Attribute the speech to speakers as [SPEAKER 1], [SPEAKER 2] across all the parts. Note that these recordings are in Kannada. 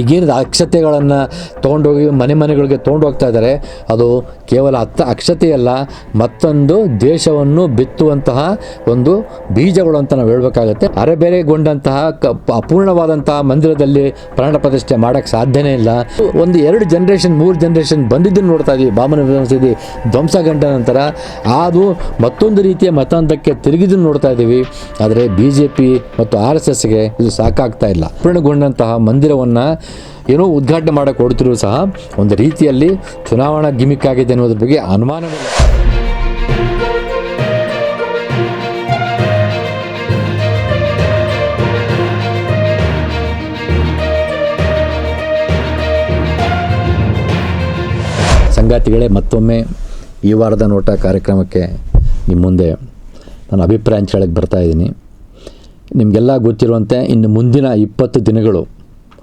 [SPEAKER 1] ಈಗೇನಿದ ಅಕ್ಷತೆಗಳನ್ನು ತೊಗೊಂಡೋಗಿ ಮನೆ ಮನೆಗಳಿಗೆ ತೊಗೊಂಡೋಗ್ತಾ ಇದ್ದಾರೆ, ಅದು ಕೇವಲ ಅತ್ತ ಅಕ್ಷತೆಯಲ್ಲ ಮತ್ತೊಂದು ದೇಶವನ್ನು ಬಿತ್ತುವಂತಹ ಒಂದು ಬೀಜಗಳು ಅಂತ ನಾವು ಹೇಳಬೇಕಾಗುತ್ತೆ. ಅರೆಬೇರೆಗೊಂಡಂತಹ ಕ ಅಪೂರ್ಣವಾದಂತಹ ಮಂದಿರದಲ್ಲಿ ಪ್ರಾಣ ಪ್ರತಿಷ್ಠೆ ಮಾಡೋಕ್ಕೆ ಸಾಧ್ಯನೇ ಇಲ್ಲ. ಒಂದು ಎರಡು ಜನ್ರೇಷನ್ ಮೂರು ಜನ್ರೇಷನ್ ಬಂದಿದ್ದನ್ನು ನೋಡ್ತಾ ಇದ್ದೀವಿ ಬಾಮನ ಮಸೀದಿ ಧ್ವಂಸಗಂಡ ನಂತರ ಅದು ಮತ್ತೊಂದು ರೀತಿಯ ಮತಾಂತಕ್ಕೆ ತಿರುಗಿದನ್ನು ನೋಡ್ತಾ ಇದ್ದೀವಿ ಆದರೆ ಬಿ ಜೆ ಪಿ ಮತ್ತು ಆರ್ ಎಸ್ ಎಸ್ಗೆ ಇದು ಸಾಕಾಗ್ತಾ ಇಲ್ಲ. ಪೂರ್ಣಗೊಂಡಂತಹ ಮಂದಿರವನ್ನು ಏನೋ ಉದ್ಘಾಟನೆ ಮಾಡೋಕ್ಕೆ ಹೊಡ್ತಿರೂ ಸಹ. ಒಂದು ರೀತಿಯಲ್ಲಿ ಚುನಾವಣಾ ಗಿಮಿಕ್ ಆಗಿದೆ ಅನ್ನೋದ್ರ ಬಗ್ಗೆ ಅನುಮಾನವಿಲ್ಲ ಸಂಗಾತಿಗಳೇ, ಮತ್ತೊಮ್ಮೆ ಈ ವಾರದ ನೋಟ ಕಾರ್ಯಕ್ರಮಕ್ಕೆ ನಿಮ್ಮ ಮುಂದೆ ನಾನು ಅಭಿಪ್ರಾಯ ಹಂಚ್ಕೊಳ್ಳೋಕ್ಕೆ ಬರ್ತಾ ಇದ್ದೀನಿ. ನಿಮಗೆಲ್ಲ ಗೊತ್ತಿರುವಂತೆ ಇನ್ನು ಮುಂದಿನ ಇಪ್ಪತ್ತು ದಿನಗಳು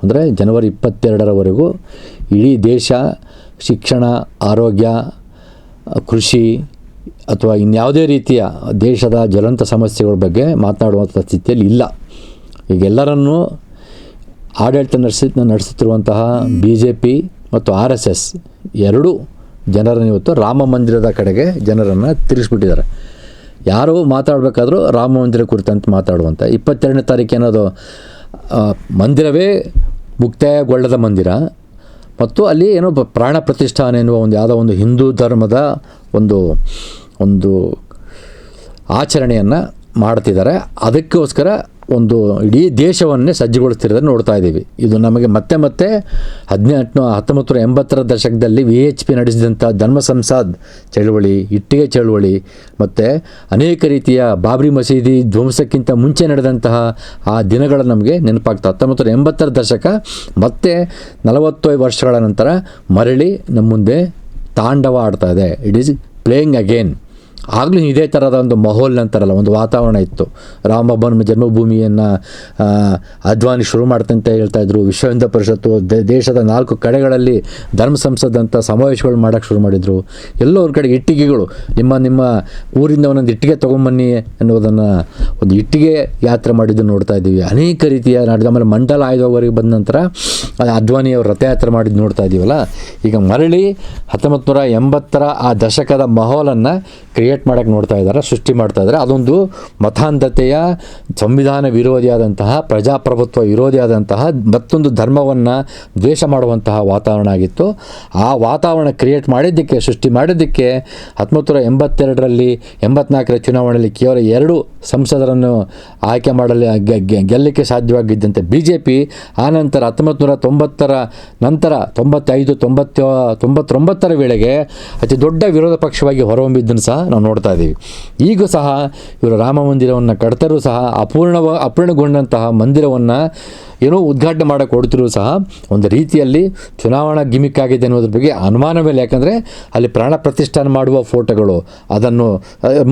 [SPEAKER 1] ಅಂದರೆ ಜನವರಿ ಇಪ್ಪತ್ತೆರಡರವರೆಗೂ ಇಡೀ ದೇಶ ಶಿಕ್ಷಣ, ಆರೋಗ್ಯ, ಕೃಷಿ ಅಥವಾ ಇನ್ಯಾವುದೇ ರೀತಿಯ ದೇಶದ ಜ್ವಲಂತ ಸಮಸ್ಯೆಗಳ ಬಗ್ಗೆ ಮಾತನಾಡುವಂಥ ಸ್ಥಿತಿಯಲ್ಲಿ ಇಲ್ಲ. ಈಗ ಎಲ್ಲರನ್ನೂ ಆಡಳಿತ ನಡೆಸಿ, ನಡೆಸುತ್ತಿರುವಂತಹ ಬಿ ಜೆ ಪಿ ಮತ್ತು ಆರ್ ಎಸ್ ಎಸ್ ಎರಡೂ ಜನರನ್ನು ಇವತ್ತು ರಾಮ ಮಂದಿರದ ಕಡೆಗೆ ಜನರನ್ನು ತಿರುಗಿಸ್ಬಿಟ್ಟಿದ್ದಾರೆ. ಯಾರು ಮಾತಾಡಬೇಕಾದ್ರೂ ರಾಮ ಮಂದಿರ ಕುರಿತಂತೆ ಮಾತಾಡುವಂಥ ಇಪ್ಪತ್ತೆರಡನೇ ತಾರೀಕು ಏನಾದರೂ ಮಂದಿರವೇ ಮುಕ್ತಾಯಗೊಳ್ಳದ ಮಂದಿರ. ಮತ್ತು ಅಲ್ಲಿ ಏನೋ ಪ್ರಾಣ ಪ್ರತಿಷ್ಠಾನ ಎನ್ನುವ ಒಂದು ಯಾವುದೋ ಒಂದು ಹಿಂದೂ ಧರ್ಮದ ಒಂದು ಒಂದು ಆಚರಣೆಯನ್ನು ಮಾಡ್ತಿದ್ದಾರೆ. ಅದಕ್ಕೋಸ್ಕರ ಒಂದು ಇಡೀ ದೇಶವನ್ನೇ ಸಜ್ಜುಗೊಳಿಸ್ತಿರೋದನ್ನು ನೋಡ್ತಾ ಇದ್ದೀವಿ. ಇದು ನಮಗೆ ಮತ್ತೆ ಮತ್ತೆ ಹದಿನೆಂಟು, ಹತ್ತೊಂಬತ್ತು ಎಂಬತ್ತರ ದಶಕದಲ್ಲಿ ವಿ ಎಚ್ ಪಿ ನಡೆಸಿದಂಥ ಧರ್ಮ ಸಂಸಾದ್ ಚಳುವಳಿ, ಇಟ್ಟಿಗೆ ಚಳುವಳಿ, ಮತ್ತು ಅನೇಕ ರೀತಿಯ ಬಾಬ್ರಿ ಮಸೀದಿ ಧ್ವಂಸಕ್ಕಿಂತ ಮುಂಚೆ ನಡೆದಂತಹ ಆ ದಿನಗಳು ನಮಗೆ ನೆನಪಾಗ್ತದೆ ಹತ್ತೊಂಬತ್ತು ಎಂಬತ್ತರ ದಶಕ ಮತ್ತೆ ನಲವತ್ತು ವರ್ಷಗಳ ನಂತರ ಮರಳಿ ನಮ್ಮ ಮುಂದೆ ತಾಂಡವ ಆಡ್ತಾ ಇದೆ. ಇಟ್ ಈಸ್ ಪ್ಲೇಯಿಂಗ್ ಅಗೇನ್ ಆಗಲೂ ಇದೇ ಥರದ ಒಂದು ಮಹೋಲ್ ಅಂತಾರಲ್ಲ, ಒಂದು ವಾತಾವರಣ ಇತ್ತು. ರಾಮಬ್ಬನ ಜನ್ಮಭೂಮಿಯನ್ನು ಅದ್ವಾನಿ ಶುರು ಮಾಡ್ತಂತ ಹೇಳ್ತಾ ಇದ್ರು. ವಿಶ್ವ ಹಿಂದೂ ಪರಿಷತ್ತು ದೇಶದ ನಾಲ್ಕು ಕಡೆಗಳಲ್ಲಿ ಧರ್ಮ ಸಂಸದ್ ಅಂತ ಸಮಾವೇಶಗಳು ಮಾಡೋಕ್ಕೆ ಶುರು ಮಾಡಿದರು. ಎಲ್ಲೋ ಅವ್ರ ಕಡೆ ಇಟ್ಟಿಗೆಗಳು, ನಿಮ್ಮ ನಿಮ್ಮ ಊರಿಂದ ಒಂದೊಂದು ಇಟ್ಟಿಗೆ ತೊಗೊಂಬನ್ನಿ ಅನ್ನೋದನ್ನು ಒಂದು ಇಟ್ಟಿಗೆ ಯಾತ್ರೆ ಮಾಡಿದ್ದು ನೋಡ್ತಾ ಇದ್ದೀವಿ. ಅನೇಕ ರೀತಿಯ ನಾಡಿದ, ಆಮೇಲೆ ಮಂಡಲ ಆಯುಧವರೆಗೆ ಬಂದ ನಂತರ ಅದು ಅದ್ವಾನಿ ಅವರು ರಥಯಾತ್ರೆ ಮಾಡಿದ್ದು ನೋಡ್ತಾ ಇದ್ದೀವಲ್ಲ ಈಗ ಮರಳಿ ಹತ್ತೊಂಬತ್ತು ನೂರ ಎಂಬತ್ತರ ಆ ದಶಕದ ಮಹೋಲನ್ನು ಕ್ರಿಯೇಟ್ ಮಾಡೋಕ್ಕೆ ನೋಡ್ತಾ ಇದ್ದಾರೆ ಸೃಷ್ಟಿ ಮಾಡ್ತಾ ಇದ್ದಾರೆ ಅದೊಂದು ಮತಾಂಧತೆಯ ಸಂವಿಧಾನ ವಿರೋಧಿಯಾದಂತಹ, ಪ್ರಜಾಪ್ರಭುತ್ವ ವಿರೋಧಿಯಾದಂತಹ ಮತ್ತೊಂದು ಧರ್ಮವನ್ನು ದ್ವೇಷ ಮಾಡುವಂತಹ ವಾತಾವರಣ ಆಗಿತ್ತು. ಆ ವಾತಾವರಣ ಕ್ರಿಯೇಟ್ ಮಾಡಿದ್ದಕ್ಕೆ, ಸೃಷ್ಟಿ ಮಾಡಿದ್ದಕ್ಕೆ ಹತ್ತೊಂಬತ್ತು ಎಂಬತ್ತೆರಡರಲ್ಲಿ, ಎಂಬತ್ನಾಲ್ಕರ ಚುನಾವಣೆಯಲ್ಲಿ ಕೇವಲ ಎರಡು ಸಂಸದರನ್ನು ಆಯ್ಕೆ ಮಾಡಲು ಗೆಲ್ಲಕ್ಕೆ ಸಾಧ್ಯವಾಗಿದ್ದಂತೆ ಬಿ ಜೆ ಪಿ ಆನಂತರ ಹತ್ತೊಂಬತ್ತು ನೂರ ತೊಂಬತ್ತರ ನಂತರ ತೊಂಬತ್ತೈದು ತೊಂಬತ್ತ ತೊಂಬತ್ತೊಂಬತ್ತರ ವೇಳೆಗೆ ಅತಿ ದೊಡ್ಡ ವಿರೋಧ ಪಕ್ಷವಾಗಿ ಹೊರಹೊಮ್ಮಿದ್ದನ್ನು ಸಹ ನಾವು ನೋಡ್ತಾ ಇದ್ದೀವಿ. ಈಗ ಸಹ ಇವರು ರಾಮ ಮಂದಿರವನ್ನು ಕಡ್ತರೂ ಸಹ ಅಪೂರ್ಣವ ಅಪೂರ್ಣಗೊಂಡಂತಹ ಮಂದಿರವನ್ನು ಏನೋ ಉದ್ಘಾಟನೆ ಮಾಡೋಕ್ಕೆ ಹೊಡ್ತಿರೂ ಸಹ ಒಂದು ರೀತಿಯಲ್ಲಿ ಚುನಾವಣಾ ಗಿಮಿಕ್ ಆಗಿದೆ ಅನ್ನೋದ್ರ ಬಗ್ಗೆ ಅನುಮಾನವಿಲ್ಲ ಯಾಕಂದರೆ ಅಲ್ಲಿ ಪ್ರಾಣ ಪ್ರತಿಷ್ಠಾನ ಮಾಡುವ ಫೋಟೋಗಳು, ಅದನ್ನು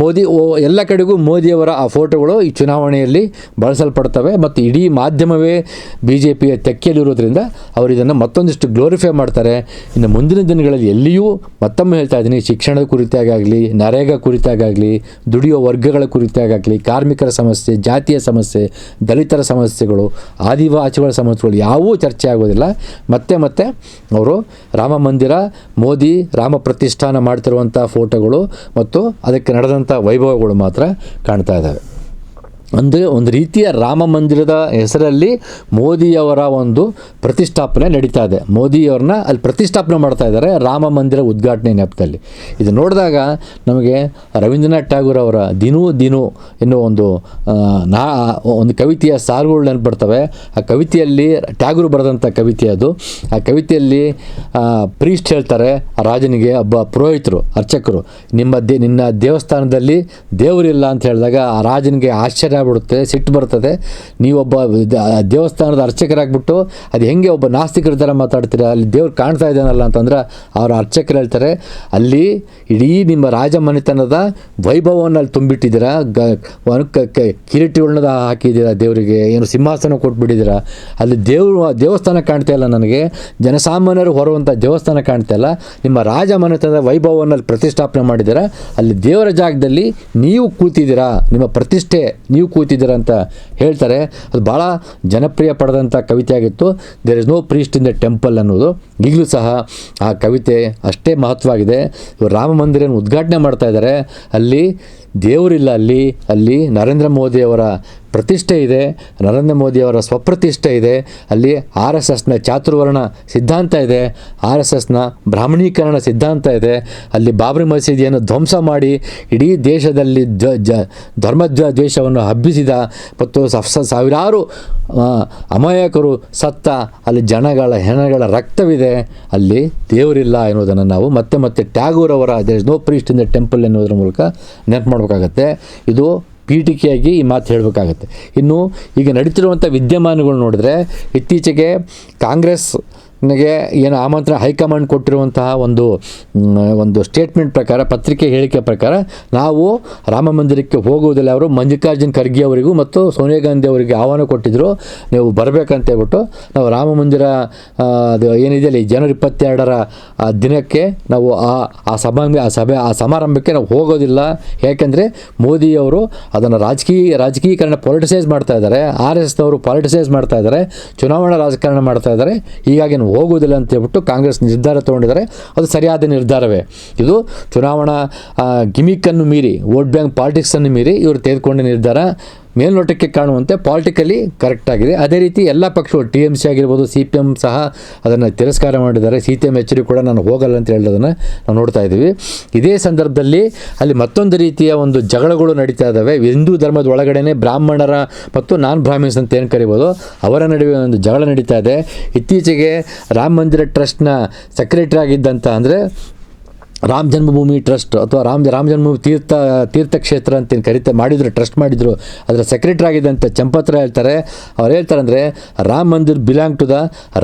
[SPEAKER 1] ಮೋದಿ ಎಲ್ಲ ಕಡೆಗೂ ಮೋದಿಯವರ ಆ ಫೋಟೋಗಳು ಈ ಚುನಾವಣೆಯಲ್ಲಿ ಬಳಸಲ್ಪಡ್ತವೆ, ಮತ್ತು ಇಡೀ ಮಾಧ್ಯಮವೇ ಬಿ ಜೆ ಪಿಯ ತೆಕ್ಕೆಯಲ್ಲಿರೋದ್ರಿಂದ ಅವರು ಇದನ್ನು ಮತ್ತೊಂದಿಷ್ಟು ಗ್ಲೋರಿಫೈ ಮಾಡ್ತಾರೆ. ಇನ್ನು ಮುಂದಿನ ದಿನಗಳಲ್ಲಿ ಎಲ್ಲಿಯೂ ಮತ್ತೊಮ್ಮೆ ಹೇಳ್ತಾ ಇದ್ದೀನಿ, ಶಿಕ್ಷಣದ ಕುರಿತಾಗಲಿ ನರೇಗಾ ಕುರಿತಾಗಲಿ ದುಡಿಯೋ ವರ್ಗಗಳ ಕುರಿತಾಗಲಿ ಕಾರ್ಮಿಕರ ಸಮಸ್ಯೆ, ಜಾತಿಯ ಸಮಸ್ಯೆ, ದಲಿತರ ಸಮಸ್ಯೆಗಳು ಆದಿವಾಸಿಗಳ ಸಮಸ್ಯೆಗಳು ಯಾವೂ ಚರ್ಚೆ ಆಗೋದಿಲ್ಲ. ಮತ್ತೆ ಮತ್ತೆ ಅವರು ರಾಮ ಮಂದಿರ, ಮೋದಿ, ರಾಮ ಪ್ರತಿಷ್ಠಾನ ಮಾಡ್ತಿರುವಂಥ ಫೋಟೋಗಳು ಮತ್ತು ಅದಕ್ಕೆ ನಡೆದಂಥ ವೈಭವಗಳು ಮಾತ್ರ ಕಾಣ್ತಾ ಇದ್ದಾವೆ. ಅಂದರೆ ಒಂದು ರೀತಿಯ ರಾಮ ಮಂದಿರದ ಹೆಸರಲ್ಲಿ ಮೋದಿಯವರ ಒಂದು ಪ್ರತಿಷ್ಠಾಪನೆ ನಡೀತಾ ಇದೆ. ಮೋದಿಯವ್ರನ್ನ ಅಲ್ಲಿ ಪ್ರತಿಷ್ಠಾಪನೆ ಮಾಡ್ತಾ ಇದ್ದಾರೆ ರಾಮ ಮಂದಿರ ಉದ್ಘಾಟನೆ ನೆಪದಲ್ಲಿ. ಇದು ನೋಡಿದಾಗ ನಮಗೆ ರವೀಂದ್ರನಾಥ್ ಟ್ಯಾಗೂರ್ ಅವರ ದಿನೂ ದಿನು ಎನ್ನುವ ಒಂದು ನಾ, ಒಂದು ಕವಿತೆಯ ಸಾಲುಗಳು ನೆನಪು ಬರ್ತವೆ ಆ ಕವಿತೆಯಲ್ಲಿ ಟ್ಯಾಗೂರ್ ಬರೆದಂಥ ಕವಿತೆ ಅದು. ಆ ಕವಿತೆಯಲ್ಲಿ ಪ್ರೀಸ್ಟ್ ಹೇಳ್ತಾರೆ, ಆ ರಾಜನಿಗೆ ಒಬ್ಬ ಪುರೋಹಿತರು, ಅರ್ಚಕರು, ನಿಮ್ಮ ದೇ, ನಿನ್ನ ದೇವಸ್ಥಾನದಲ್ಲಿ ದೇವರಿಲ್ಲ ಅಂತ ಹೇಳಿದಾಗ ಆ ರಾಜನಿಗೆ ಆಶ್ಚರ್ಯ ಆಗ್ಬಿಡುತ್ತೆ, ಸಿಟ್ಟು ಬರ್ತದೆ. ನೀವೊಬ್ಬ ದೇವಸ್ಥಾನದ ಅರ್ಚಕರಾಗ್ಬಿಟ್ಟು ಅದು ಹೆಂಗೆ ಒಬ್ಬ ನಾಸ್ತಿಕರ ಥರ ಮಾತಾಡ್ತೀರಾ, ಅಲ್ಲಿ ದೇವ್ರು ಕಾಣ್ತಾ ಇದ್ದಾನಲ್ಲ ಅಂತಂದ್ರೆ ಅವರು ಅರ್ಚಕರು ಹೇಳ್ತಾರೆ, ಅಲ್ಲಿ ಇಡೀ ನಿಮ್ಮ ರಾಜ ಮನೆತನದ ವೈಭವವನ್ನು ಅಲ್ಲಿ ತುಂಬಿಟ್ಟಿದ್ದೀರಾ ಗ ಕಿರೀಟಿಗಳನ್ನ ಹಾಕಿದ್ದೀರಾ ದೇವರಿಗೆ, ಏನು ಸಿಂಹಾಸನ ಕೊಟ್ಬಿಟ್ಟಿದ್ದೀರಾ, ಅಲ್ಲಿ ದೇವರು, ದೇವಸ್ಥಾನ ಕಾಣ್ತಾ ಇಲ್ಲ ನನಗೆ, ಜನಸಾಮಾನ್ಯರು ಹೊರುವಂಥ ದೇವಸ್ಥಾನ ಕಾಣ್ತಾ ಇಲ್ಲ, ನಿಮ್ಮ ರಾಜ ಮನೆತನದ ವೈಭವವನ್ನು ಅಲ್ಲಿ ಪ್ರತಿಷ್ಠಾಪನೆ ಮಾಡಿದ್ದೀರಾ, ಅಲ್ಲಿ ದೇವರ ಜಾಗದಲ್ಲಿ ನೀವು ಕೂತಿದ್ದೀರಾ, ನಿಮ್ಮ ಪ್ರತಿಷ್ಠೆ, ನೀವು ಕೂತಿದ್ದೀರ ಅಂತ ಹೇಳ್ತಾರೆ. ಅದು ಭಾಳ ಜನಪ್ರಿಯ ಪಡೆದಂಥ ಕವಿತೆ ಆಗಿತ್ತು there is no priest in the temple ಅನ್ನೋದು ಈಗಲೂ ಸಹ ಆ ಕವಿತೆ ಅಷ್ಟೇ ಮಹತ್ವವಾಗಿದೆ. ಇವರು ರಾಮ ಮಂದಿರನ ಉದ್ಘಾಟನೆ ಮಾಡ್ತಾ ಇದ್ದಾರೆ. ಅಲ್ಲಿ ದೇವರಿಲ್ಲ ಅಲ್ಲಿ ಅಲ್ಲಿ ನರೇಂದ್ರ ಮೋದಿಯವರ ಪ್ರತಿಷ್ಠೆ ಇದೆ, ನರೇಂದ್ರ ಮೋದಿಯವರ ಸ್ವಪ್ರತಿಷ್ಠೆ ಇದೆ, ಅಲ್ಲಿ ಆರ್ ಎಸ್ ಎಸ್ನ ಚಾತುರ್ವರ್ಣ ಸಿದ್ಧಾಂತ ಇದೆ, ಆರ್ ಎಸ್ ಎಸ್ನ ಬ್ರಾಹ್ಮಣೀಕರಣ ಸಿದ್ಧಾಂತ ಇದೆ, ಅಲ್ಲಿ ಬಾಬ್ರಿ ಮಸೀದಿಯನ್ನು ಧ್ವಂಸ ಮಾಡಿ ಇಡೀ ದೇಶದಲ್ಲಿ ಧ್ವ ಜ ದ್ವೇಷವನ್ನು ಹಬ್ಬಿಸಿದ ಮತ್ತು ಸಾವಿರಾರು ಅಮಾಯಕರು ಸತ್ತ ಅಲ್ಲಿ ಜನಗಳ ಹೆಣಗಳ ರಕ್ತವಿದೆ, ಅಲ್ಲಿ ದೇವರಿಲ್ಲ ಎನ್ನುವುದನ್ನು ನಾವು ಮತ್ತೆ ಮತ್ತೆ ಟ್ಯಾಗೂರ್ ಅವರ there is no priest in the temple ಎನ್ನುವುದರ ಮೂಲಕ ನೆನಪು ಮಾಡಬೇಕಾಗತ್ತೆ. ಇದು ಪೀಠಿಕೆಯಾಗಿ ಈ ಮಾತು ಹೇಳಬೇಕಾಗತ್ತೆ. ಇನ್ನು ಈಗ ನಡೀತಿರುವಂಥ ವಿದ್ಯಮಾನಗಳು ನೋಡಿದ್ರೆ, ಇತ್ತೀಚೆಗೆ ಕಾಂಗ್ರೆಸ್ ನನಗೆ ಏನು ಆಮಂತ್ರಣ ಹೈಕಮಾಂಡ್ ಕೊಟ್ಟಿರುವಂತಹ ಒಂದು ಒಂದು ಸ್ಟೇಟ್ಮೆಂಟ್ ಪ್ರಕಾರ, ಪತ್ರಿಕೆ ಹೇಳಿಕೆ ಪ್ರಕಾರ, ನಾವು ರಾಮ ಮಂದಿರಕ್ಕೆ ಹೋಗುವುದಿಲ್ಲ ಅವರು ಮಲ್ಲಿಕಾರ್ಜುನ್ ಖರ್ಗೆ ಅವರಿಗೂ ಮತ್ತು ಸೋನಿಯಾ ಗಾಂಧಿ ಅವರಿಗೆ ಆಹ್ವಾನ ಕೊಟ್ಟಿದ್ದರು ನೀವು ಬರಬೇಕಂತ ಹೇಳ್ಬಿಟ್ಟು ನಾವು ರಾಮ ಮಂದಿರ ಅದು ಏನಿದೆ ಅಲ್ಲಿ ಜನವರಿ ಇಪ್ಪತ್ತೆರಡರ ದಿನಕ್ಕೆ ನಾವು ಆ ಆ ಸಮಾರಂಭ ಆ ಸಭೆ, ಆ ಸಮಾರಂಭಕ್ಕೆ ನಾವು ಹೋಗೋದಿಲ್ಲ. ಯಾಕೆಂದರೆ ಮೋದಿಯವರು ಅದನ್ನು ರಾಜಕೀಯ ರಾಜಕೀಕರಣ ಪೊಲಿಟಿಸೈಸ್ ಮಾಡ್ತಾ ಇದ್ದಾರೆ. ಆರ್ ಎಸ್ ಅವರು ಪೊಲಿಟಿಸೈಸ್ ಮಾಡ್ತಾ ಇದ್ದಾರೆ. ಚುನಾವಣಾ ರಾಜಕಾರಣ ಮಾಡ್ತಾ ಇದ್ದಾರೆ. ಹೀಗಾಗಿ ಹೋಗುವುದಿಲ್ಲ ಅಂತ ಹೇಳ್ಬಿಟ್ಟು ಕಾಂಗ್ರೆಸ್ ನಿರ್ಧಾರ ತೊಗೊಂಡಿದ್ದಾರೆ. ಅದು ಸರಿಯಾದ ನಿರ್ಧಾರವೇ. ಇದು ಚುನಾವಣಾ ಗಿಮಿಕನ್ನು ಮೀರಿ, ವೋಟ್ ಬ್ಯಾಂಕ್ ಪಾಲಿಟಿಕ್ಸನ್ನು ಮೀರಿ ಇವರು ತೆಗೆದುಕೊಂಡ ನಿರ್ಧಾರ ಮೇಲ್ನೋಟಕ್ಕೆ ಕಾಣುವಂತೆ ಪಾಲಿಟಿಕಲಿ ಕರೆಕ್ಟ್ ಆಗಿದೆ. ಅದೇ ರೀತಿ ಎಲ್ಲ ಪಕ್ಷಗಳು ಟಿ ಎಂ ಸಿ ಆಗಿರ್ಬೋದು ಸಿ ಪಿ ಎಂ ಸಹ ಅದನ್ನು ತಿರಸ್ಕಾರ ಮಾಡಿದ್ದಾರೆ. C T M H D ಕೂಡ ನಾನು ಹೋಗಲ್ಲ ಅಂತ ಹೇಳೋದನ್ನು ನಾವು ನೋಡ್ತಾ ಇದ್ದೀವಿ. ಇದೇ ಸಂದರ್ಭದಲ್ಲಿ ಅಲ್ಲಿ ಮತ್ತೊಂದು ರೀತಿಯ ಒಂದು ಜಗಳಗಳು ನಡೀತಾ ಇದ್ದಾವೆ. ಹಿಂದೂ ಧರ್ಮದ ಒಳಗಡೆನೆ ಬ್ರಾಹ್ಮಣರ ಮತ್ತು ನಾನ್ ಬ್ರಾಹ್ಮಿನ್ಸ್ ಅಂತ ಏನು ಕರಿಬೋದು, ಅವರ ನಡುವೆ ಒಂದು ಜಗಳ ನಡೀತಾ ಇದೆ. ಇತ್ತೀಚೆಗೆ ರಾಮ ಮಂದಿರ ಟ್ರಸ್ಟ್ನ ಸೆಕ್ರೆಟರಿ ಆಗಿದ್ದಂಥ ಅಂದರೆ ರಾಮ ಜನ್ಮಭೂಮಿ ಟ್ರಸ್ಟ್ ಅಥವಾ ರಾಮ ರಾಮ ಜನ್ಮಭೂಮಿ ತೀರ್ಥ, ತೀರ್ಥಕ್ಷೇತ್ರ ಅಂತ ಏನು ಕರಿತ, ಮಾಡಿದ್ರು, ಟ್ರಸ್ಟ್ ಮಾಡಿದ್ರು, ಅದರ ಸೆಕ್ರೆಟರಿ ಆಗಿದ್ದಂಥ ಚಂಪತ್ರ ಹೇಳ್ತಾರೆ. ಅವ್ರು ಹೇಳ್ತಾರೆ ಅಂದರೆ Ram Mandir belong to the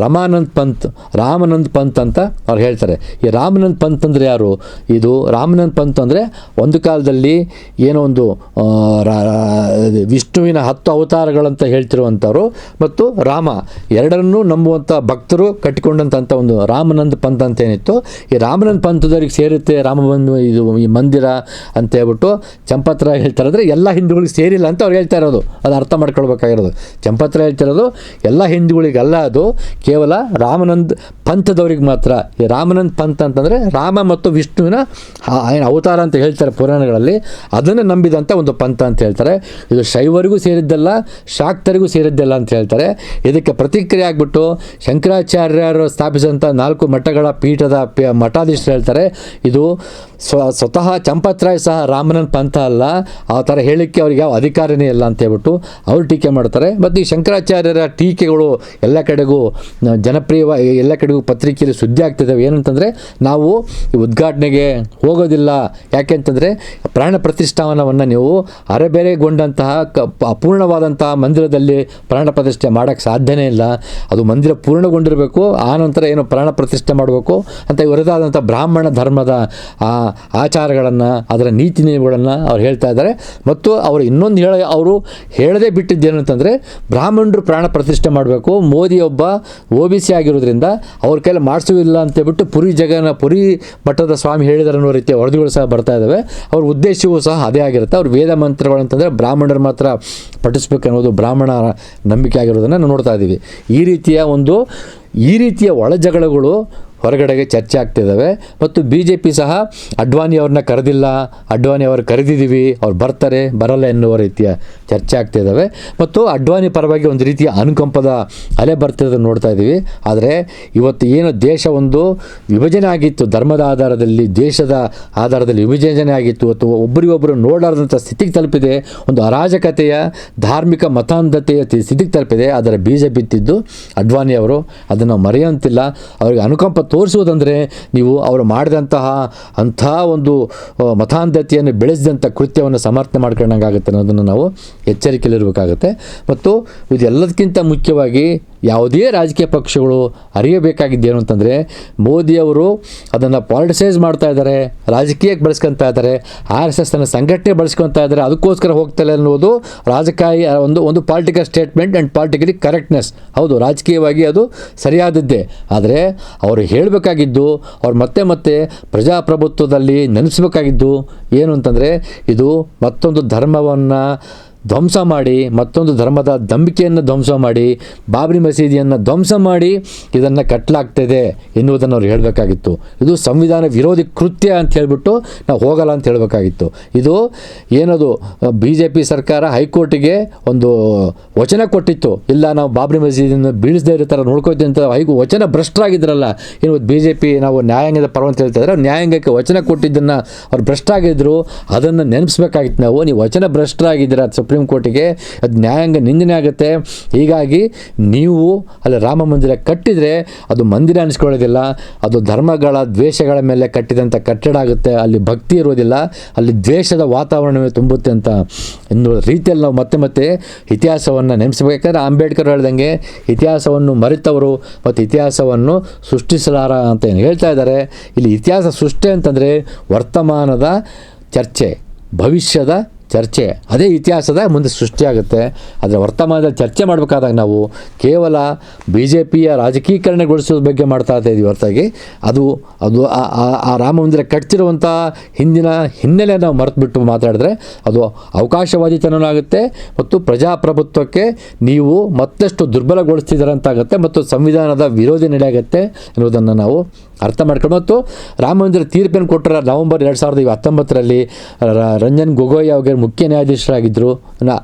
[SPEAKER 1] Ramanand Panth, Ramanand Panth ಅಂತ ಅವ್ರು ಹೇಳ್ತಾರೆ. ಈ ರಾಮನಂದ್ ಪಂತ್ ಅಂದರೆ ಯಾರು? ಇದು ರಾಮನಂದ್ ಪಂತ್ ಅಂದರೆ ಒಂದು ಕಾಲದಲ್ಲಿ ಏನೋ ಒಂದು ವಿಷ್ಣುವಿನ ಹತ್ತು ಅವತಾರಗಳಂತ ಹೇಳ್ತಿರುವಂಥವ್ರು ಮತ್ತು ರಾಮ. ಎರಡರನ್ನೂ ನಂಬುವಂಥ ಭಕ್ತರು ಕಟ್ಟಿಕೊಂಡಂಥ ಒಂದು ರಾಮನಂದ್ ಪಂತ್ ಅಂತ ಏನಿತ್ತು. ಈ ರಾಮನಂದ್ ಪಂಥದವ್ರಿಗೆ ಸೇರುತ್ತೆ, ರಾಮ ಬಂದು ಇದು ಈ ಮಂದಿರ ಅಂತ ಹೇಳ್ಬಿಟ್ಟು ಚಂಪತ್ರ ಹೇಳ್ತಾರೆ ಅಂದರೆ ಎಲ್ಲ ಹಿಂದೂಗಳಿಗೆ ಸೇರಿಲ್ಲ ಅಂತ ಅವ್ರು ಹೇಳ್ತಾ ಇರೋದು. ಅದು ಅರ್ಥ ಮಾಡ್ಕೊಳ್ಬೇಕಾಗಿರೋದು. ಚಂಪತ್ರ ಹೇಳ್ತಿರೋದು ಎಲ್ಲ ಹಿಂದೂಗಳಿಗಲ್ಲ ಅದು. ಕೇವಲ ರಾಮನಂದ್ ಪಂಥದವ್ರಿಗೆ ಮಾತ್ರ. ಈ ರಾಮನಂದ್ ಪಂಥ ಅಂತಂದರೆ ರಾಮ ಮತ್ತು ವಿಷ್ಣುವಿನ ಏನು ಅವತಾರ ಅಂತ ಹೇಳ್ತಾರೆ ಪುರಾಣಗಳಲ್ಲಿ. ಅದನ್ನು ನಂಬಿದಂಥ ಒಂದು ಪಂಥ ಅಂತ ಹೇಳ್ತಾರೆ. ಇದು ಶೈವರಿಗೂ ಸೇರಿದ್ದಲ್ಲ, ಶಾಕ್ತರಿಗೂ ಸೇರಿದ್ದಲ್ಲ ಅಂತ ಹೇಳ್ತಾರೆ. ಇದಕ್ಕೆ ಪ್ರತಿಕ್ರಿಯೆ ಆಗಿಬಿಟ್ಟು ಶಂಕರಾಚಾರ್ಯರು ಸ್ಥಾಪಿಸಿದಂಥ ನಾಲ್ಕು ಮಠಗಳ ಪೀಠದ ಮಠಾಧೀಶರು ಹೇಳ್ತಾರೆ. ಇದು ಸ್ವ, ಸ್ವತಃ ಚಂಪತ್ರಾಯ್ ಸಹ ರಾಮನನ್ ಪಂಥ ಅಲ್ಲ. ಆ ಥರ ಹೇಳಿಕ್ಕೆ ಅವ್ರಿಗೆ ಯಾವ ಅಧಿಕಾರನೇ ಇಲ್ಲ ಅಂತ ಹೇಳ್ಬಿಟ್ಟು ಅವರು ಟೀಕೆ ಮಾಡ್ತಾರೆ. ಮತ್ತು ಈ ಶಂಕರಾಚಾರ್ಯರ ಟೀಕೆಗಳು ಎಲ್ಲ ಕಡೆಗೂ ಜನಪ್ರಿಯವಾಗಿ ಎಲ್ಲ ಕಡೆಗೂ ಪತ್ರಿಕೆಯಲ್ಲಿ ಸುದ್ದಿ ಆಗ್ತಿದ್ದಾವೆ. ಏನಂತಂದರೆ, ನಾವು ಈ ಉದ್ಘಾಟನೆಗೆ ಹೋಗೋದಿಲ್ಲ. ಯಾಕೆಂತಂದರೆ ಪ್ರಾಣ ಪ್ರತಿಷ್ಠಾನವನ್ನು ನೀವು ಅರೆಬೆರೆಗೊಂಡಂತಹ ಕ ಅಪೂರ್ಣವಾದಂತಹ ಮಂದಿರದಲ್ಲಿ ಪ್ರಾಣ ಪ್ರತಿಷ್ಠೆ ಮಾಡೋಕ್ಕೆ ಸಾಧ್ಯನೇ ಇಲ್ಲ. ಅದು ಮಂದಿರ ಪೂರ್ಣಗೊಂಡಿರಬೇಕು. ಆ ನಂತರ ಏನು ಪ್ರಾಣ ಪ್ರತಿಷ್ಠೆ ಮಾಡಬೇಕು ಅಂತ ಇವರದಾದಂಥ ಬ್ರಾಹ್ಮಣ ಧರ್ಮದ ಆ ಆಚಾರಗಳನ್ನು, ಅದರ ನೀತಿ ನಿಯಮಗಳನ್ನು ಅವ್ರು ಹೇಳ್ತಾ ಇದ್ದಾರೆ. ಮತ್ತು ಅವರು ಇನ್ನೊಂದು ಹೇಳ, ಅವರು ಹೇಳದೇ ಬಿಟ್ಟಿದ್ದೇನು ಅಂತಂದರೆ, ಬ್ರಾಹ್ಮಣರು ಪ್ರಾಣ ಪ್ರತಿಷ್ಠೆ ಮಾಡಬೇಕು, ಮೋದಿ ಒಬ್ಬ ಒ ಬಿ ಸಿ ಆಗಿರೋದ್ರಿಂದ ಅವ್ರ ಕೈಲಿ ಮಾಡಿಸುವುದಿಲ್ಲ ಅಂತೇಳ್ಬಿಟ್ಟು ಪುರಿ ಜಗನ ಪುರಿ ಮಠದ ಸ್ವಾಮಿ ಹೇಳಿದಾರೆ ಅನ್ನೋ ರೀತಿಯ ವರದಿಗಳು ಸಹ ಬರ್ತಾ ಇದ್ದಾವೆ ಅವ್ರ ಉದ್ದೇಶವೂ ಸಹ ಅದೇ ಆಗಿರುತ್ತೆ. ಅವ್ರ ವೇದ ಮಂತ್ರಗಳು ಅಂತಂದರೆ ಬ್ರಾಹ್ಮಣರು ಮಾತ್ರ ಪಠಿಸ್ಬೇಕು ಅನ್ನೋದು ಬ್ರಾಹ್ಮಣ ನಂಬಿಕೆ ಆಗಿರೋದನ್ನು ನೋಡ್ತಾ ಇದ್ದೀವಿ ಈ ರೀತಿಯ ಒಂದು, ಈ ರೀತಿಯ ಒಳಜಗಳಗಳು ಹೊರಗಡೆಗೆ ಚರ್ಚೆ ಆಗ್ತಿದ್ದಾವೆ. ಮತ್ತು ಬಿ ಜೆ ಪಿ ಸಹ ಅಡ್ವಾಣಿ ಅವ್ರನ್ನ ಕರೆದಿಲ್ಲ. ಅಡ್ವಾಣಿ ಅವರು ಕರೆದಿದ್ದೀವಿ. ಅವ್ರು ಬರ್ತಾರೆ. ಬರಲ್ಲ ಎನ್ನುವ ರೀತಿಯ ಚರ್ಚೆ ಆಗ್ತಿದ್ದಾವೆ. ಮತ್ತು ಅಡ್ವಾಣಿ ಪರವಾಗಿ ಒಂದು ರೀತಿಯ ಅನುಕಂಪದ ಅಲೆ ಬರ್ತಿರೋದನ್ನು ನೋಡ್ತಾ ಇದ್ದೀವಿ. ಆದರೆ ಇವತ್ತು ಏನು ದೇಶ ಒಂದು ವಿಭಜನೆ ಆಗಿತ್ತು. ಧರ್ಮದ ಆಧಾರದಲ್ಲಿ, ದೇಶದ ಆಧಾರದಲ್ಲಿ ವಿಭಜನೆ ಆಗಿತ್ತು. ಅಥವಾ ಒಬ್ಬರಿಗೊಬ್ಬರು ನೋಡಲಾರದಂಥ ಸ್ಥಿತಿಗೆ ತಲುಪಿದೆ. ಒಂದು ಅರಾಜಕತೆಯ, ಧಾರ್ಮಿಕ ಮತಾಂಧತೆಯ ಸ್ಥಿತಿಗೆ ತಲುಪಿದೆ. ಅದರ ಬೀಜ ಬಿತ್ತಿದ್ದು ಅಡ್ವಾಣಿ ಅವರು ಅದನ್ನು ಮರೆಯಂತಿಲ್ಲ. ಅವರಿಗೆ ಅನುಕಂಪ ತೋರಿಸುವುದಂದರೆ ನೀವು ಅವರು ಮಾಡಿದಂತಹ ಅಂಥ ಒಂದು ಮತಾಂಧತೆಯನ್ನು ಬೆಳೆಸಿದಂಥ ಕೃತ್ಯವನ್ನು ಸಮರ್ಥನೆ ಮಾಡ್ಕೊಂಡಂಗಾಗುತ್ತೆ ಅನ್ನೋದನ್ನು ನಾವು ಎಚ್ಚರಿಕೆಯಲ್ಲಿರಬೇಕಾಗುತ್ತೆ. ಮತ್ತು ಇದೆಲ್ಲದಕ್ಕಿಂತ ಮುಖ್ಯವಾಗಿ ಯಾವುದೇ ರಾಜಕೀಯ ಪಕ್ಷಗಳು ಅರಿಯಬೇಕಾಗಿದ್ದೇನು ಅಂತಂದರೆ ಮೋದಿಯವರು ಅದನ್ನು ಪಾಲಿಟಿಸೈಸ್ ಮಾಡ್ತಾ ಇದ್ದಾರೆ, ರಾಜಕೀಯಕ್ಕೆ ಬಳಸ್ಕೊತಾ ಇದ್ದಾರೆ, ಆರ್ ಎಸ್ ಎಸ್ ತನ್ನ ಸಂಘಟನೆ ಬಳಸ್ಕೊತಾ ಇದ್ದಾರೆ, ಅದಕ್ಕೋಸ್ಕರ ಹೋಗ್ತಾರೆ ಅನ್ನೋದು ರಾಜಕೀಯ, ಒಂದು ಒಂದು political statement and politically correctness ಹೌದು, ರಾಜಕೀಯವಾಗಿ ಅದು ಸರಿಯಾದದ್ದೇ. ಆದರೆ ಅವರು ಹೇಳಬೇಕಾಗಿದ್ದು, ಅವ್ರು ಮತ್ತೆ ಮತ್ತೆ ಪ್ರಜಾಪ್ರಭುತ್ವದಲ್ಲಿ ನೆನೆಸಬೇಕಾಗಿದ್ದು ಏನು ಅಂತಂದರೆ, ಇದು ಮತ್ತೊಂದು ಧರ್ಮವನ್ನು ಧ್ವಂಸ ಮಾಡಿ ಮತ್ತೊಂದು ಧರ್ಮದ ದಂಬಿಕೆಯನ್ನು ಧ್ವಂಸ ಮಾಡಿ, ಬಾಬ್ರಿ ಮಸೀದಿಯನ್ನು ಧ್ವಂಸ ಮಾಡಿ ಇದನ್ನು ಕಟ್ಟಲಾಗ್ತಿದೆ ಎನ್ನುವುದನ್ನು ಅವ್ರು ಹೇಳಬೇಕಾಗಿತ್ತು. ಇದು ಸಂವಿಧಾನ ವಿರೋಧಿ ಕೃತ್ಯ ಅಂತ ಹೇಳಿಬಿಟ್ಟು ನಾವು ಹೋಗಲ್ಲ ಅಂತ ಹೇಳಬೇಕಾಗಿತ್ತು. ಇದು ಏನದು ಬಿ ಜೆ ಪಿ ಸರ್ಕಾರ ಹೈಕೋರ್ಟಿಗೆ ಒಂದು ವಚನ ಕೊಟ್ಟಿತ್ತು. ಇಲ್ಲ, ನಾವು ಬಾಬ್ರಿ ಮಸೀದಿಯನ್ನು ಬೀಳಿಸದೇ ಇರೋ ಥರ ನೋಡ್ಕೋತೀವಿ ಅಂತ ಹೈ ವಚನ ಭ್ರಷ್ಟರಾಗಿದ್ರಲ್ಲ ಏನು ಬಿ ಜೆ ಪಿ ನಾವು ನ್ಯಾಯಾಂಗದ ಪರ ಅಂತ ಹೇಳ್ತಾ ಇದ್ದಾರೆ. ನ್ಯಾಯಾಂಗಕ್ಕೆ ವಚನ ಕೊಟ್ಟಿದ್ದನ್ನು ಅವ್ರು ಭ್ರಷ್ಟರಾಗಿದ್ದರು ಅದನ್ನು ನೆನಪಿಸ್ಬೇಕಾಗಿತ್ತು ನಾವು. ನೀವು ವಚನ ಭ್ರಷ್ಟರಾಗಿದ್ದೀರ ಸುಪ್ರೀಂ ಕೋರ್ಟಿಗೆ ಅದು ನ್ಯಾಯಾಂಗ ನಿಂದನೆ ಆಗುತ್ತೆ. ಹೀಗಾಗಿ ನೀವು ಅಲ್ಲಿ ರಾಮ ಮಂದಿರ ಕಟ್ಟಿದರೆ ಅದು ಮಂದಿರ ಅನಿಸ್ಕೊಳ್ಳೋದಿಲ್ಲ. ಅದು ಧರ್ಮಗಳ, ದ್ವೇಷಗಳ ಮೇಲೆ ಕಟ್ಟಿದಂಥ ಕಟ್ಟಡ ಆಗುತ್ತೆ. ಅಲ್ಲಿ ಭಕ್ತಿ ಇರೋದಿಲ್ಲ ಅಲ್ಲಿ ದ್ವೇಷದ ವಾತಾವರಣವೇ ತುಂಬುತ್ತೆ ಅಂತ ಎನ್ನುವ ರೀತಿಯಲ್ಲಿ ನಾವು ಮತ್ತೆ ಮತ್ತೆ ಇತಿಹಾಸವನ್ನು ನೆನೆಸಬೇಕಾದ್ರೆ ಅಂಬೇಡ್ಕರ್ ಹೇಳ್ದಂಗೆ ಇತಿಹಾಸವನ್ನು ಮರೆತವರು ಮತ್ತು ಇತಿಹಾಸವನ್ನು ಸೃಷ್ಟಿಸಲಾರ ಅಂತ ಏನು ಹೇಳ್ತಾ ಇದ್ದಾರೆ. ಇಲ್ಲಿ ಇತಿಹಾಸ ಸೃಷ್ಟಿ ಅಂತಂದರೆ ವರ್ತಮಾನದ ಚರ್ಚೆ, ಭವಿಷ್ಯದ ಚರ್ಚೆ. ಅದೇ ಇತಿಹಾಸದ ಮುಂದೆ ಸೃಷ್ಟಿಯಾಗುತ್ತೆ ಅದರ ವರ್ತಮಾನದಲ್ಲಿ ಚರ್ಚೆ ಮಾಡಬೇಕಾದಾಗ ನಾವು ಕೇವಲ ಬಿ ಜೆ ಪಿಯ ರಾಜಕೀಕರಣಗೊಳಿಸೋದ್ರ ಬಗ್ಗೆ ಮಾಡ್ತಾ ಇದ್ದೀವಿ ಹೊರತಾಗಿ. ಅದು ಅದು ಆ- ರಾಮ ಮಂದಿರ ಕಟ್ತಿರುವಂಥ ಹಿಂದಿನ ಹಿನ್ನೆಲೆ ನಾವು ಮರೆತುಬಿಟ್ಟು ಮಾತಾಡಿದ್ರೆ ಅದು ಅವಕಾಶವಾದಿತನವಾಗುತ್ತೆ ಮತ್ತು ಪ್ರಜಾಪ್ರಭುತ್ವಕ್ಕೆ ನೀವು ಮತ್ತಷ್ಟು ದುರ್ಬಲಗೊಳಿಸ್ತಿದ್ದಾರೆ ಅಂತಾಗುತ್ತೆ ಮತ್ತು ಸಂವಿಧಾನದ ವಿರೋಧಿ ನಡೆಯಾಗುತ್ತೆ ಎನ್ನುವುದನ್ನು ನಾವು ಅರ್ಥ ಮಾಡ್ಕೊಂಡು ಮತ್ತು ರಾಮ ಮಂದಿರ ತೀರ್ಪನ್ನು ಕೊಟ್ಟರೆ ನವೆಂಬರ್ ಎರಡು ಸಾವಿರದ ಹತ್ತೊಂಬತ್ತರಲ್ಲಿ ರಂಜನ್ ಗೊಗೋಯ್ ಅವರಿಗೆ ಮುಖ್ಯ ನ್ಯಾಯಾಧೀಶರಾಗಿದ್ದರು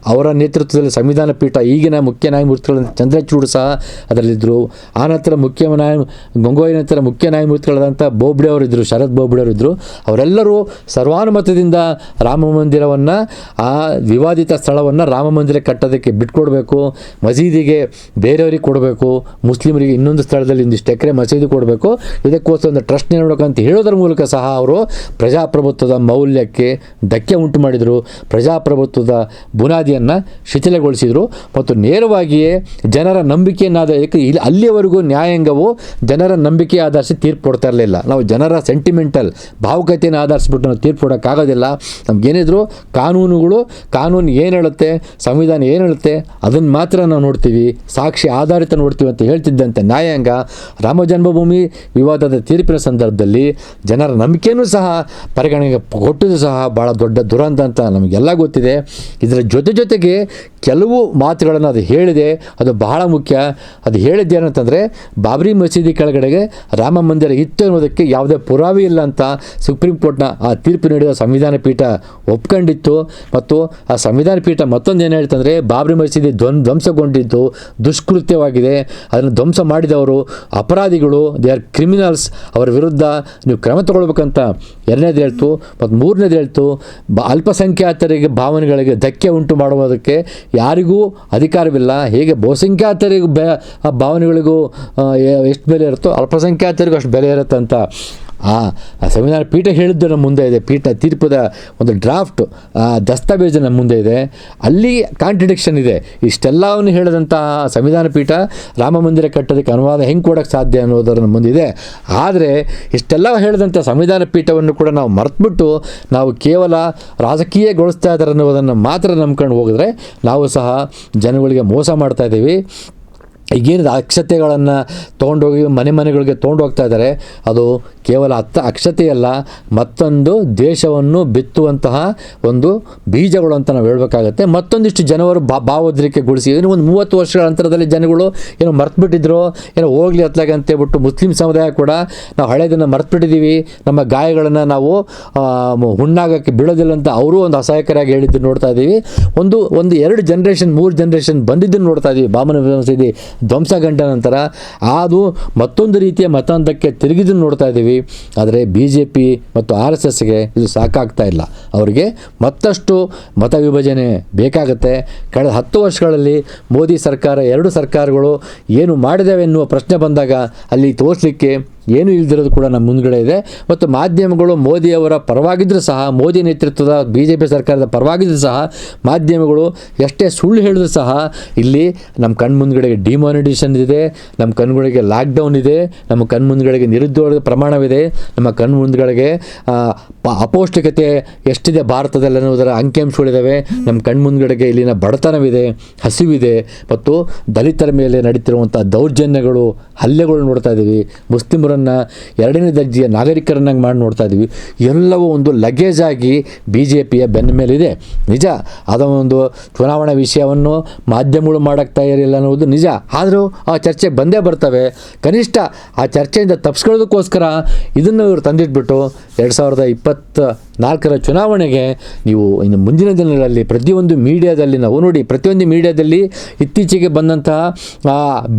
[SPEAKER 1] ಅವರ ನೇತೃತ್ವದಲ್ಲಿ ಸಂವಿಧಾನ ಪೀಠ ಈಗಿನ ಮುಖ್ಯ ನ್ಯಾಯಮೂರ್ತಿಗಳಾದ ಚಂದ್ರಚೂಡ್ ಸಹ ಅದರಲ್ಲಿದ್ದರು ಆನಂತರ ಮುಖ್ಯ ನ್ಯಾಯ ಗೊಗೋಯ್ ನಂತರ ಮುಖ್ಯ ನ್ಯಾಯಮೂರ್ತಿಗಳಾದಂಥ ಬೋಬ್ಡೆ ಅವರಿದ್ದರು ಶರತ್ ಬೋಬ್ಡೆ ಅವರಿದ್ದರು ಅವರೆಲ್ಲರೂ ಸರ್ವಾನುಮತದಿಂದ ರಾಮ ಮಂದಿರವನ್ನು, ಆ ವಿವಾದಿತ ಸ್ಥಳವನ್ನು ರಾಮ ಮಂದಿರ ಕಟ್ಟೋದಕ್ಕೆ ಬಿಟ್ಕೊಡ್ಬೇಕು. ಮಸೀದಿಗೆ ಬೇರೆಯವರಿಗೆ ಕೊಡಬೇಕು. ಮುಸ್ಲಿಮರಿಗೆ ಇನ್ನೊಂದು ಸ್ಥಳದಲ್ಲಿ ಒಂದಿಷ್ಟು ಎಕರೆ ಮಸೀದಿ ಕೊಡಬೇಕು. ಇದಕ್ಕೋಸ್ಕರ ಒಂದು ಟ್ರಸ್ಟ್ ಅಂತ ಹೇಳೋದ್ರ ಮೂಲಕ ಸಹ ಅವರು ಪ್ರಜಾಪ್ರಭುತ್ವದ ಮೌಲ್ಯಕ್ಕೆ ಧಕ್ಕೆ ಉಂಟು ಮಾಡಿದರು. ಪ್ರಜಾಪ್ರಭುತ್ವದ ಬುನಾದಿಯನ್ನು ಶಿಥಿಲಗೊಳಿಸಿದರು. ಮತ್ತು ನೇರವಾಗಿಯೇ ಜನರ ನಂಬಿಕೆಯನ್ನು ಇಲ್ಲಿ ಅಲ್ಲಿಯವರೆಗೂ ನ್ಯಾಯಾಂಗವು ಜನರ ನಂಬಿಕೆ ಆಧರಿಸಿ ತೀರ್ಪು ಕೊಡ್ತಾ ಇರಲಿಲ್ಲ. ನಾವು ಜನರ ಸೆಂಟಿಮೆಂಟಲ್ ಭಾವುಕತೆಯನ್ನು ಆಧರಿಸಿಬಿಟ್ಟು ನಾವು ತೀರ್ಪು ಕೊಡೋಕ್ಕಾಗೋದಿಲ್ಲ. ನಮಗೇನಿದ್ರು ಕಾನೂನುಗಳು, ಕಾನೂನು ಏನು ಹೇಳುತ್ತೆ, ಸಂವಿಧಾನ ಏನು ಹೇಳುತ್ತೆ, ಅದನ್ನು ಮಾತ್ರ ನಾವು ನೋಡ್ತೀವಿ. ಸಾಕ್ಷಿ ಆಧಾರಿತ ನೋಡ್ತೀವಿ ಅಂತ ಹೇಳ್ತಿದ್ದಂತೆ ನ್ಯಾಯಾಂಗ ರಾಮ ಜನ್ಮಭೂಮಿ ವಿವಾದದ ತೀರ್ಪಿನ ಸಂದರ್ಭದಲ್ಲಿ ಜನರ ನಂಬಿಕೆಯೂ ಸಹ ಪರಿಗಣನೆಗೆ ಕೊಟ್ಟಿದ್ದು ಸಹ ಭಾಳ ದೊಡ್ಡ ದುರಂತ ಅಂತ ನಮಗೆಲ್ಲ ಗೊತ್ತಿದೆ. ಇದರ ಜೊತೆ ಜೊತೆಗೆ ಕೆಲವು ಮಾತುಗಳನ್ನು ಅದು ಹೇಳಿದೆ. ಅದು ಬಹಳ ಮುಖ್ಯ. ಅದು ಹೇಳಿದ್ದೇನಂತಂದರೆ ಬಾಬ್ರಿ ಮಸೀದಿ ಕೆಳಗಡೆಗೆ ರಾಮ ಮಂದಿರ ಇತ್ತು ಅನ್ನೋದಕ್ಕೆ ಯಾವುದೇ ಪುರಾವೆ ಇಲ್ಲ ಅಂತ ಸುಪ್ರೀಂ ಕೋರ್ಟ್ನ ಆ ತೀರ್ಪು ನೀಡಿದ ಸಂವಿಧಾನ ಪೀಠ ಒಪ್ಕೊಂಡಿತ್ತು. ಮತ್ತು ಆ ಸಂವಿಧಾನ ಪೀಠ ಮತ್ತೊಂದು ಏನು ಹೇಳ್ತಂದರೆ, ಬಾಬ್ರಿ ಮಸೀದಿ ಧ್ವನ್, ಧ್ವಂಸಗೊಂಡಿದ್ದು ದುಷ್ಕೃತ್ಯವಾಗಿದೆ. ಅದನ್ನು ಧ್ವಂಸ ಮಾಡಿದವರು ಅಪರಾಧಿಗಳು. ದೇ ಆರ್ ಕ್ರಿಮಿನಲ್ಸ್ ಅವರ ವಿರುದ್ಧ ನೀವು ಕ್ರಮ ತಗೊಳ್ಬೇಕಂತ ಎರಡನೇದು ಹೇಳ್ತು, ಮತ್ತು ಮೂರನೇದು ಹೇಳ್ತು, ಬ ಅಲ್ಪಸಂಖ್ಯಾತರಿಗೆ ಭಾವನೆಗಳಿಗೆ ಧಕ್ಕೆ ಉಂಟು ಮಾಡುವುದಕ್ಕೆ ಯಾರಿಗೂ ಅಧಿಕಾರವಿಲ್ಲ. ಹೇಗೆ ಬಹುಸಂಖ್ಯಾತರಿಗೂ ಬೆ ಆ ಭಾವನೆಗಳಿಗೂ ಎಷ್ಟು ಬೆಲೆ ಇರುತ್ತೋ ಅಲ್ಪಸಂಖ್ಯಾತರಿಗೂ ಅಷ್ಟು ಬೆಲೆ ಇರುತ್ತಂತ ಆ ಸಂವಿಧಾನ ಪೀಠ ಹೇಳಿದ್ದು ನಮ್ಮ ಮುಂದೆ ಇದೆ. ಪೀಠ ತೀರ್ಪದ ಒಂದು ಡ್ರಾಫ್ಟ್ ದಸ್ತಾವೇಜು ನಮ್ಮ ಮುಂದೆ ಇದೆ. ಅಲ್ಲಿ ಕಾಂಟ್ರಡಿಕ್ಷನ್ ಇದೆ. ಇಷ್ಟೆಲ್ಲವನ್ನು ಹೇಳಿದಂತಹ ಸಂವಿಧಾನ ಪೀಠ ರಾಮ ಮಂದಿರ ಕಟ್ಟೋದಕ್ಕೆ ಅನುವಾದ ಹೆಂಗೆ ಕೊಡೋಕ್ಕೆ ಸಾಧ್ಯ ಅನ್ನೋದರ ನಮ್ಮ ಮುಂದಿದೆ ಆದರೆ ಇಷ್ಟೆಲ್ಲ ಹೇಳಿದಂಥ ಸಂವಿಧಾನ ಪೀಠವನ್ನು ಕೂಡ ನಾವು ಮರೆತುಬಿಟ್ಟು ನಾವು ಕೇವಲ ರಾಜಕೀಯಗೊಳಿಸ್ತಾ ಇದ್ದಾರೆ ಅನ್ನೋದನ್ನು ಮಾತ್ರ ನಂಬ್ಕೊಂಡು ಹೋಗಿದ್ರೆ ನಾವು ಸಹ ಜನಗಳಿಗೆ ಮೋಸ ಮಾಡ್ತಾ ಇದ್ದೀವಿ. ಈಗೇನಿದೆ, ಅಕ್ಷತೆಗಳನ್ನು ತೊಗೊಂಡೋಗಿ ಮನೆ ಮನೆಗಳಿಗೆ ತೊಗೊಂಡೋಗ್ತಾ ಇದ್ದಾರೆ, ಅದು ಕೇವಲ ಅತ್ತ ಅಕ್ಷತೆಯಲ್ಲ ಮತ್ತೊಂದು ದೇಶವನ್ನು ಬಿತ್ತುವಂತಹ ಒಂದು ಬೀಜಗಳು ಅಂತ ನಾವು ಹೇಳಬೇಕಾಗತ್ತೆ. ಮತ್ತೊಂದಿಷ್ಟು ಜನವರು ಬಾ ಭಾವೋದ್ರಿಕೆಗೊಳಿಸಿ ಏನು ಒಂದು ಮೂವತ್ತು ವರ್ಷಗಳ ಅಂತರದಲ್ಲಿ ಜನಗಳು ಏನೋ ಮರ್ತುಬಿಟ್ಟಿದ್ರು, ಏನೋ ಹೋಗ್ಲಿ ಅತ್ಲಾಗೆ ಅಂತೇಳ್ಬಿಟ್ಟು ಮುಸ್ಲಿಂ ಸಮುದಾಯ ಕೂಡ ನಾವು ಹಳೆಯದನ್ನು ಮರ್ತುಬಿಟ್ಟಿದ್ದೀವಿ ನಮ್ಮ ಗಾಯಗಳನ್ನು ನಾವು ಹುಣ್ಣಾಗಕ್ಕೆ ಬೀಳೋದಿಲ್ಲ ಅಂತ ಅವರು ಒಂದು ಅಸಹಾಯಕರಾಗಿ ಹೇಳಿದ್ದು ನೋಡ್ತಾ ಇದ್ದೀವಿ ಒಂದು ಒಂದು ಎರಡು ಜನ್ರೇಷನ್ ಮೂರು ಜನ್ರೇಷನ್ ಬಂದಿದ್ದನ್ನು ನೋಡ್ತಾ ಇದ್ದೀವಿ ಬಾಮನ ಮಸೀದಿ ಧ್ವಂಸಗಂಡ ನಂತರ ಅದು ಮತ್ತೊಂದು ರೀತಿಯ ಮತಾಂತಕ್ಕೆ ತಿರುಗಿದ್ದು ನೋಡ್ತಾ ಇದ್ದೀವಿ. ಆದರೆ ಬಿ ಜೆ ಪಿ ಮತ್ತು ಆರ್ ಎಸ್ ಎಸ್ಗೆ ಇದು ಸಾಕಾಗ್ತಾ ಇಲ್ಲ. ಅವರಿಗೆ ಮತ್ತಷ್ಟು ಮತ ವಿಭಜನೆ ಬೇಕಾಗುತ್ತೆ. ಕಳೆದ ಹತ್ತು ವರ್ಷಗಳಲ್ಲಿ ಮೋದಿ ಸರ್ಕಾರ, ಎರಡು ಸರ್ಕಾರಗಳು ಏನು ಮಾಡಿದೆ ಎನ್ನುವ ಪ್ರಶ್ನೆ ಬಂದಾಗ ಅಲ್ಲಿ ತೋರಿಸಲಿಕ್ಕೆ ಏನು ಇಲ್ದಿರೋದು ಕೂಡ ನಮ್ಮ ಮುಂದ್ಗಡೆ ಇದೆ. ಮತ್ತು ಮಾಧ್ಯಮಗಳು ಮೋದಿಯವರ ಪರವಾಗಿದ್ದರೂ ಸಹ, ಮೋದಿ ನೇತೃತ್ವದ ಬಿ ಜೆ ಪಿ ಸರ್ಕಾರದ ಪರವಾಗಿದ್ದರೂ ಸಹ, ಮಾಧ್ಯಮಗಳು ಎಷ್ಟೇ ಸುಳ್ಳು ಹೇಳಿದ್ರು ಸಹ, ಇಲ್ಲಿ ನಮ್ಮ ಕಣ್ಣು ಮುಂದ್ಗಡೆಗೆ ಡಿಮಾನಿಟೇಷನ್ ಇದೆ, ನಮ್ಮ ಕಣ್ಗಳಿಗೆ ಲಾಕ್ಡೌನ್ ಇದೆ, ನಮ್ಮ ಕಣ್ಣು ಮುಂದ್ಗಡೆಗೆ ನಿರುದ್ಯೋಗದ ಪ್ರಮಾಣವಿದೆ, ನಮ್ಮ ಕಣ್ಣು ಮುಂದ್ಗಡೆಗೆ ಪ- ಅಪೌಷ್ಟಿಕತೆ ಎಷ್ಟಿದೆ ಭಾರತದಲ್ಲಿ ಅನ್ನೋದರ ಅಂಕಿಅಂಶಗಳಿದ್ದಾವೆ ನಮ್ಮ ಕಣ್ಣು ಮುಂದ್ಗಡೆಗೆ ಇಲ್ಲಿನ ಬಡತನವಿದೆ, ಹಸಿವಿದೆ, ಮತ್ತು ದಲಿತರ ಮೇಲೆ ನಡೀತಿರುವಂಥ ದೌರ್ಜನ್ಯಗಳು, ಹಲ್ಲೆಗಳು ನೋಡ್ತಾ ಇದ್ದೀವಿ. ಮುಸ್ಲಿಮರ ಅವರನ್ನು ಎರಡನೇ ದರ್ಜೆಯ ನಾಗರಿಕರನ್ನಾಗಿ ಮಾಡಿ ನೋಡ್ತಾ ಇದ್ದೀವಿ ಎಲ್ಲವೂ ಒಂದು ಲಗೇಜ್ ಆಗಿ ಬಿ ಜೆ ಪಿಯ ಬೆನ್ನ ಮೇಲಿದೆ. ನಿಜ, ಅದೊಂದು ಚುನಾವಣಾ ವಿಷಯವನ್ನು ಮಾಧ್ಯಮಗಳು ಮಾಡೋಕ್ಕೆ ತಯಾರಿಲ್ಲ ಅನ್ನೋದು ನಿಜ. ಆದರೂ ಆ ಚರ್ಚೆ ಬಂದೇ ಬರ್ತವೆ. ಕನಿಷ್ಠ ಆ ಚರ್ಚೆಯಿಂದ ತಪ್ಪಿಸ್ಕೊಳ್ಳೋದಕ್ಕೋಸ್ಕರ ಇದನ್ನು ಇವರು ತಂದಿಟ್ಬಿಟ್ಟು ಎರಡು ಸಾವಿರದ ಇಪ್ಪತ್ತ ನಾಲ್ಕರ ಚುನಾವಣೆಗೆ ನೀವು ಇನ್ನು ಮುಂದಿನ ದಿನಗಳಲ್ಲಿ ಪ್ರತಿಯೊಂದು ಮೀಡಿಯಾದಲ್ಲಿ ನಾವು ನೋಡಿ, ಪ್ರತಿಯೊಂದು ಮೀಡಿಯಾದಲ್ಲಿ ಇತ್ತೀಚೆಗೆ ಬಂದಂತಹ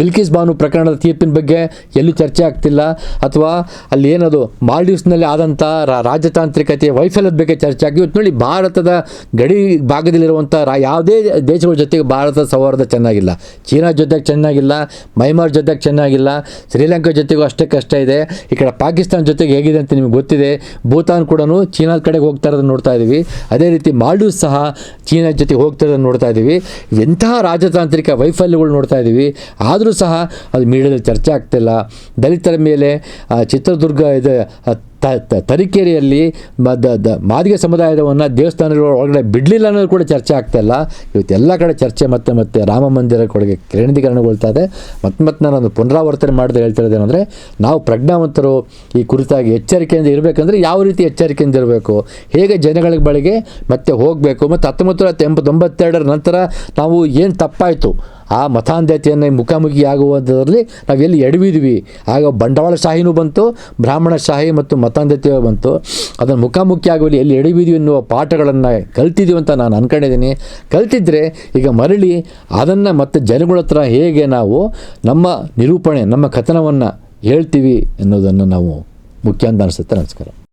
[SPEAKER 1] ಬಿಲ್ಕಿಸ್ ಬಾನು ಪ್ರಕರಣದ ತೀರ್ಪಿನ ಬಗ್ಗೆ ಎಲ್ಲೂ ಚರ್ಚೆ ಆಗ್ತಿಲ್ಲ. ಅಥವಾ ಅಲ್ಲಿ ಏನದು, ಮಾಲ್ಡೀವ್ಸ್ನಲ್ಲಿ ಆದಂಥ ರಾಜತಾಂತ್ರಿಕತೆ ವೈಫಲ್ಯದ ಬಗ್ಗೆ ಚರ್ಚೆ ಆಗಿ, ಇವತ್ತು ನೋಡಿ ಭಾರತದ ಗಡಿ ಭಾಗದಲ್ಲಿರುವಂಥ ಯಾವುದೇ ದೇಶಗಳ ಜೊತೆಗೆ ಭಾರತದ ಸೌಹಾರ್ದ ಚೆನ್ನಾಗಿಲ್ಲ. ಚೀನಾ ಜೊತೆಗೆ ಚೆನ್ನಾಗಿಲ್ಲ, ಮೈಮಾರ್ ಜೊತೆಗೆ ಚೆನ್ನಾಗಿಲ್ಲ, ಶ್ರೀಲಂಕಾ ಜೊತೆಗೂ ಅಷ್ಟೇ ಕಷ್ಟ ಇದೆ. ಈ ಕಡೆ ಪಾಕಿಸ್ತಾನ ಜೊತೆಗೆ ಹೇಗಿದೆ ಅಂತ ನಿಮಗೆ ಗೊತ್ತಿದೆ. ಭೂತಾನ್ ಕೂಡ ಚೀನಾದ ಕಡೆಗೆ ಹೋಗ್ತಾ ಇರೋದನ್ನ ನೋಡ್ತಾ ಇದ್ದೀವಿ. ಅದೇ ರೀತಿ ಮಾಲ್ಡೀವ್ಸ್ ಸಹ ಚೀನಾ ಜೊತೆ ಹೋಗ್ತಾ ಇರೋದನ್ನ ನೋಡ್ತಾ ಇದ್ದೀವಿ. ಎಂತಹ ರಾಜತಾಂತ್ರಿಕ ವೈಫಲ್ಯಗಳು ನೋಡ್ತಾ ಇದ್ದೀವಿ. ಆದರೂ ಸಹ ಅದು ಮೀಡಿಯಾದಲ್ಲಿ ಚರ್ಚೆ ಆಗ್ತಿಲ್ಲ. ದಲಿತರ ಮೇಲೆ ಚಿತ್ರದುರ್ಗ ಇದೆ ತ- ತರೀಕೆರೆಯಲ್ಲಿ ಮಾದಿಗ ಸಮುದಾಯದವನ್ನು ದೇವಸ್ಥಾನಗಳ ಒಳಗಡೆ ಬಿಡಲಿಲ್ಲ ಅನ್ನೋದು ಕೂಡ ಚರ್ಚೆ ಆಗ್ತಾಯಿಲ್ಲ ಇವತ್ತು ಎಲ್ಲ ಕಡೆ ಚರ್ಚೆ ಮತ್ತೆ ಮತ್ತೆ ರಾಮ ಮಂದಿರ ಕೊಡುಗೆ ಕೇಂದ್ರೀಕರಣಗೊಳ್ತಾ ಇದೆ ಮತ್ತೆ ಮತ್ತೆ ನಾನು ಒಂದು ಪುನರಾವರ್ತನೆ ಮಾಡದೆ ಹೇಳ್ತಿರೋದೇನೆಂದರೆ ನಾವು ಪ್ರಜ್ಞಾವಂತರು ಈ ಕುರಿತಾಗಿ ಎಚ್ಚರಿಕೆಯಿಂದ ಇರಬೇಕಂದ್ರೆ ಯಾವ ರೀತಿ ಎಚ್ಚರಿಕೆಯಿಂದ ಇರಬೇಕು? ಹೇಗೆ ಜನಗಳ ಬಳಿಗೆ ಮತ್ತೆ ಹೋಗಬೇಕು? ಮತ್ತು ಹತ್ತೊಂಬತ್ತು ನೂರ ಎಂಬತ್ತೊಂಬತ್ತೆರಡರ ನಂತರ ನಾವು ಏನು ತಪ್ಪಾಯಿತು? ಆ ಮತಾಂಧತೆಯನ್ನು ಮುಖಾಮುಖಿ ಆಗುವುದರಲ್ಲಿ ನಾವು ಎಲ್ಲಿ ಎಡವಿದ್ವಿ. ಆಗ ಬಂಡವಾಳಶಾಹಿನೂ ಬಂತು ಬ್ರಾಹ್ಮಣಶಾಹಿ ಮತ್ತು ಮತಾಂಧತೆ ಬಂತು. ಅದನ್ನು ಮುಖಾಮುಖಿ ಆಗುವಲ್ಲಿ ಎಲ್ಲಿ ಎಡವಿದ್ವಿ ಎನ್ನುವ ಪಾಠಗಳನ್ನು ಕಲ್ತಿದ್ದೀವಿ ಅಂತ ನಾನು ಅನ್ಕೊಂಡಿದ್ದೀನಿ. ಕಲ್ತಿದ್ರೆ ಈಗ ಮರಳಿ ಅದನ್ನು ಮತ್ತೆ ಜನಗಳ ಹತ್ರ ಹೇಗೆ ನಾವು ನಮ್ಮ ನಿರೂಪಣೆ, ನಮ್ಮ ಕಥನವನ್ನು ಹೇಳ್ತೀವಿ ಅನ್ನೋದನ್ನು ನಾವು ಮುಖ್ಯ ಅಂತ ಅನಿಸುತ್ತೆ ನಮಸ್ಕಾರ.